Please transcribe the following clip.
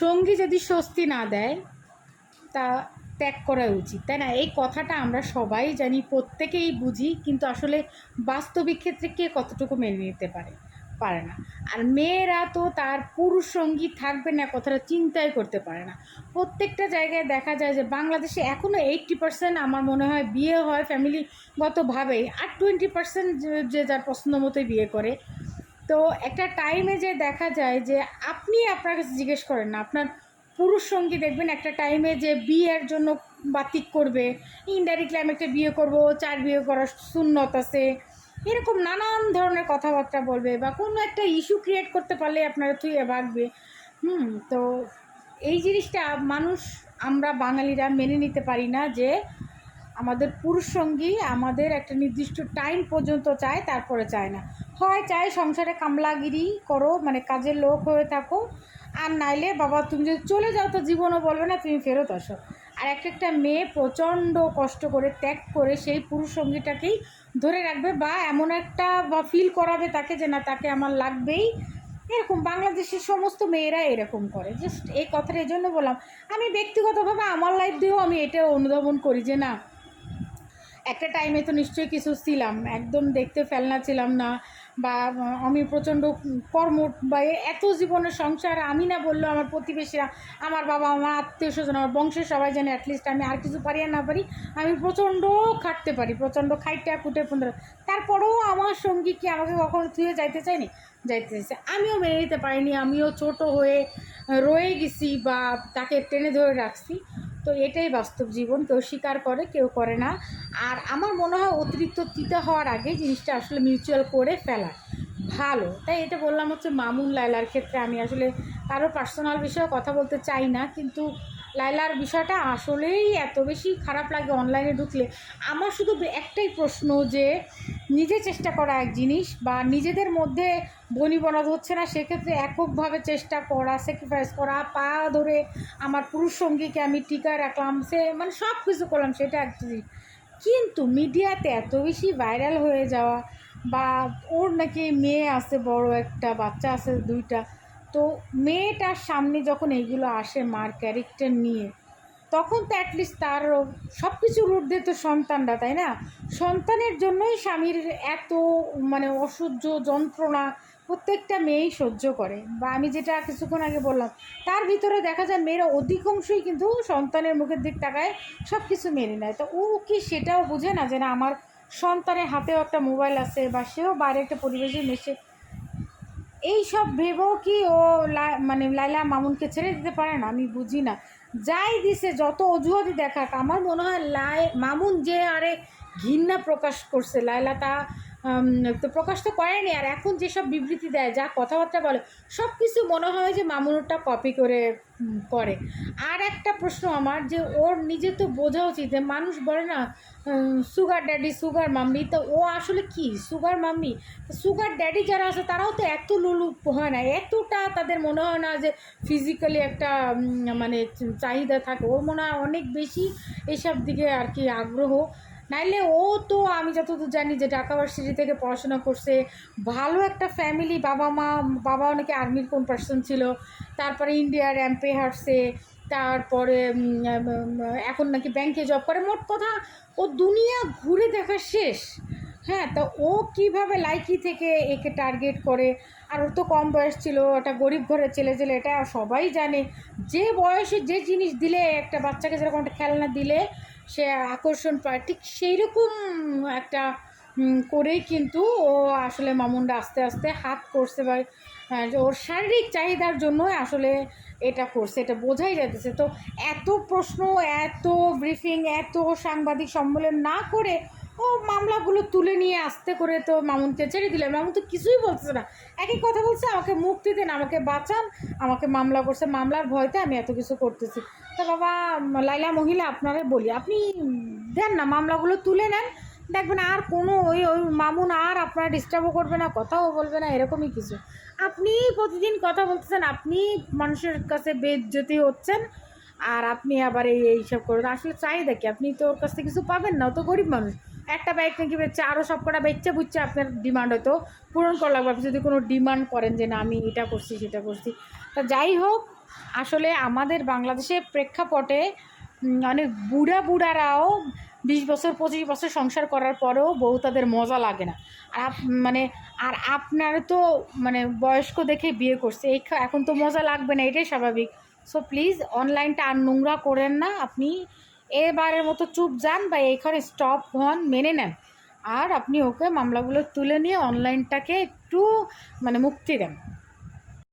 সঙ্গী যদি স্বস্তি না দেয়, তা ত্যাগ করা উচিত, তাই না? এই কথাটা আমরা সবাই জানি, প্রত্যেকেই বুঝি, কিন্তু আসলে বাস্তবিক ক্ষেত্রে কে কতটুকু মেনে নিতে পারে পারে না। আর মেয়েরা তো তার পুরুষ সঙ্গী থাকবে না, কথাটা চিন্তাই করতে পারে না। প্রত্যেকটা জায়গায় দেখা যায় যে বাংলাদেশে এখনও এইট্টি পার্সেন্ট আমার মনে হয় বিয়ে হয় ফ্যামিলিগতভাবেই আর টোয়েন্টি পার্সেন্ট যে যার পছন্দ মতোই বিয়ে করে তো একটা টাইমে যে দেখা যায় যে আপনি আপনার কাছে জিজ্ঞেস করেন না, আপনার পুরুষ সঙ্গী দেখবেন একটা টাইমে যে বিয়ের জন্য বাতিক করবে ইনডাইরেক্টলি আমি একটা বিয়ে করব, চার বিয়ে করার সুন্নত আছে, এরকম নানান ধরনের কথাবার্তা বলবে বা কোনো একটা ইস্যু ক্রিয়েট করতে পারলে আপনারা থুয়ে ভাগবে। হুম, তো এই জিনিসটা মানুষ, আমরা বাঙালিরা মেনে নিতে পারি না যে আমাদের পুরুষ সঙ্গী আমাদের একটা নির্দিষ্ট টাইম পর্যন্ত চায়, তারপরে চায় না। হয় চাই, সংসারে কামলাগিরি করো মানে কাজের লোক হয়ে থাকো। আর নাইলে বাবা, তুমি যদি চলে যাও তো জীবনও বলবে না, তুমি ফেরত আসো। আর একটা একটা মেয়ে প্রচণ্ড কষ্ট করে, ত্যাগ করে সেই পুরুষ সঙ্গীটাকেই ধরে রাখবে বা এমন একটা বা ফিল করাবে তাকে যে, না, তাকে আমার লাগবেই। এরকম বাংলাদেশের সমস্ত মেয়েরা এরকম করে। জাস্ট এই কথাটা এই জন্য বললাম। আমি ব্যক্তিগতভাবে আমার লাইফ দিয়েও আমি এটা অনুধাবন করি যে, না, একটা টাইমে তো নিশ্চয়ই কিছু ছিলাম। একদম দেখতে ফেলনা ছিলাম না। বা আমি প্রচণ্ড কর্মঠ বা এত জীবনের সংসার, আমি না বললেও আমার প্রতিবেশীরা, আমার বাবা আমার আত্মীয় স্বজন, আমার বংশের সবাই জানে অ্যাটলিস্ট আমি আর কিছু পারি আর না পারি, আমি প্রচণ্ড খাটতে পারি, প্রচণ্ড খাইটা, কুটে পনেরো তারপরেও আমার সঙ্গী কি আমাকে কখনো থুয়ে যাইতে চায়নি? যাইতে চাইছে। আমিও মেনে নিতে পারিনি, আমিও ছোট হয়ে, রয়ে গেছি বা তাকে টেনে ধরে রাখছি। তো এটাই বাস্তব জীবন, কেউ স্বীকার করে, কেউ করে না। আর আমার মনে হয় অতিরিক্ত তিতা হওয়ার আগে জিনিসটা আসলে মিউচুয়াল করে ফেলা ভালো। তাই এটা বললাম হচ্ছে মামুন লাইলার ক্ষেত্রে আমি আসলে কারও পার্সোনাল বিষয়ে কথা বলতে চাই না, কিন্তু লাইলার বিষয়টা আসলেই এত বেশি খারাপ লাগে অনলাইনে ঢুকলে। আমার শুধু একটাই প্রশ্ন যে, নিজে চেষ্টা করা এক জিনিস বা নিজেদের মধ্যে বনিবনদ হচ্ছে না, সেক্ষেত্রে এককভাবে চেষ্টা করা স্যাক্রিফাইস করা, পা ধরে আমার পুরুষ সঙ্গীকে আমি টিকা রাখলাম, সে মানে সব কিছু করলাম, সেটা এক জিনিস কিন্তু মিডিয়াতে এত বেশি ভাইরাল হয়ে যাওয়া বা ওর নাকি মেয়ে আছে, বড় একটা, বাচ্চা আছে দুইটা তো মেয়েটার সামনে যখন এইগুলো আসে মার ক্যারেক্টার নিয়ে, তখন তো অ্যাটলিস্ট তার সব কিছুর ঊর্ধ্বে তো সন্তানরা, তাই না? সন্তানের জন্যই স্বামীর এত মানে অসহ্য যন্ত্রণা প্রত্যেকটা মেয়েই সহ্য করে। বা আমি যেটা কিছুক্ষণ আগে বললাম, তার ভিতরে দেখা যায় মেয়েরা অধিকাংশই কিন্তু সন্তানের মুখের দিক তাকায় সব কিছু মেনে নেয়। তো ও কি সেটাও বুঝে না যে না, আমার সন্তানের হাতেও একটা মোবাইল আছে বা সেও বাইরে একটা পরিবেশে মেশে এই সব ভেবেও কি ও মানে লাইলা মামুনকে ছেড়ে দিতে পারে না? আমি বুঝি না। যাই দিছে, যত অজুহাতি দেখাক, আমার মনে হয় লাই, মামুন যে আরে ঘৃণা প্রকাশ করছে লাইলা তা তো প্রকাশ তো করেনি। আর এখন যেসব বিবৃতি দেয়, যা কথাবার্তা বলে সব কিছু মনে হয় যে মামুনটা কপি করে করে। আর একটা প্রশ্ন আমার, যে ওর নিজে তো বোঝা উচিত যে মানুষ বলে না সুগার ড্যাডি সুগার মাম্মি তো ও আসলে কি? সুগার মাম্মি সুগার ড্যাডি যারা আছে, তারাও তো এত লুলু হয় না। এতটা তাদের মনে হয় না যে ফিজিক্যালি একটা মানে চাহিদা থাকে। ওর মনে হয় অনেক বেশি এসব দিকে আর কি আগ্রহ। নাইলে ও তো, আমি যতদূর জানি যে ঢাকা ভার্সিটি থেকে পড়াশোনা করছে, ভালো একটা ফ্যামিলি বাবা মা, বাবা অনেকে আর্মির কোন পার্সন ছিল, তারপরে ইন্ডিয়ার র্যাম্পে হাঁটছে তারপরে এখন নাকি ব্যাংকে জব করে। মোট কথা, ও দুনিয়া ঘুরে দেখা শেষ। হ্যাঁ তো ও কীভাবে লাইকি থেকে একে টার্গেট করে? আর ওর তো কম বয়স ছিল, একটা গরিব ঘরের ছেলে ছেলে, এটা সবাই জানে। যে বয়সে যে জিনিস দিলে, একটা বাচ্চাকে যেরকম একটা খেলনা দিলে সে আকর্ষণ পায়। ঠিক সেই রকম একটা করেই কিন্তু ও আসলে মামুনরা আস্তে আস্তে হাত করছে বা আহ, যে ওর শারীরিক চাহিদার জন্যই আসলে এটা করছে এটা বোঝাই যাইতেছে। তো এত প্রশ্ন এত ব্রিফিং এত সাংবাদিক সম্মেলন না করে ও মামলাগুলো তুলে নিয়ে আসতে করে তো মামুনকে ছেড়ে দিলে। মামুন তো কিছুই বলতেছে না। একই কথা বলছে আমাকে মুক্তি দেন আমাকে বাঁচান আমাকে মামলা করছে মামলার ভয়তে আমি এত কিছু করতেছি। তো বাবা, লাইলা মহিলা, আপনারে বলি, আপনি দেন না, মামলাগুলো তুলে নেন। দেখবেন আর কোনো ওই ওই মামুন আর আপনারা ডিস্টার্বও করবে না, কথাও বলবে না, এরকমই কিছু। আপনি প্রতিদিন কথা বলতেছেন, আপনি মানুষের কাছে বেজ্জতি হচ্ছেন, আর আপনি আবার এই এইসব করবেন। আসলে চাই দেখি আপনি তো ওর কাছ থেকে কিছু পাবেন না তো গরিব মানুষ। একটা বাইক নাকি বেচছে আরও সব কটা বেচছে বুঝছে আপনার ডিমান্ড হয়তো। পূরণ করা লাগবে, আপনি যদি কোনো ডিমান্ড করেন যে না, আমি এটা করছি, সেটা করছি। তা যাই হোক, আসলে আমাদের বাংলাদেশে প্রেক্ষাপটে অনেক বুড়া বুড়ারাও বিশ বছর, পঁচিশ বছর সংসার করার পরেও বউ তাদের মজা লাগে না। আর মানে আর আপনার তো মানে বয়স্ক দেখে বিয়ে করছে, এই এখন তো মজা লাগবে না, এটাই স্বাভাবিক। সো প্লিজ অনলাইনটা আর নোংরা করেন না, আপনি এবারের মতো চুপ যান বা এইখানে স্টপ হন, মেনে নেন। আর আপনি ওকে মামলাগুলো তুলে নিয়ে অনলাইনটাকে একটু মানে মুক্তি দেন।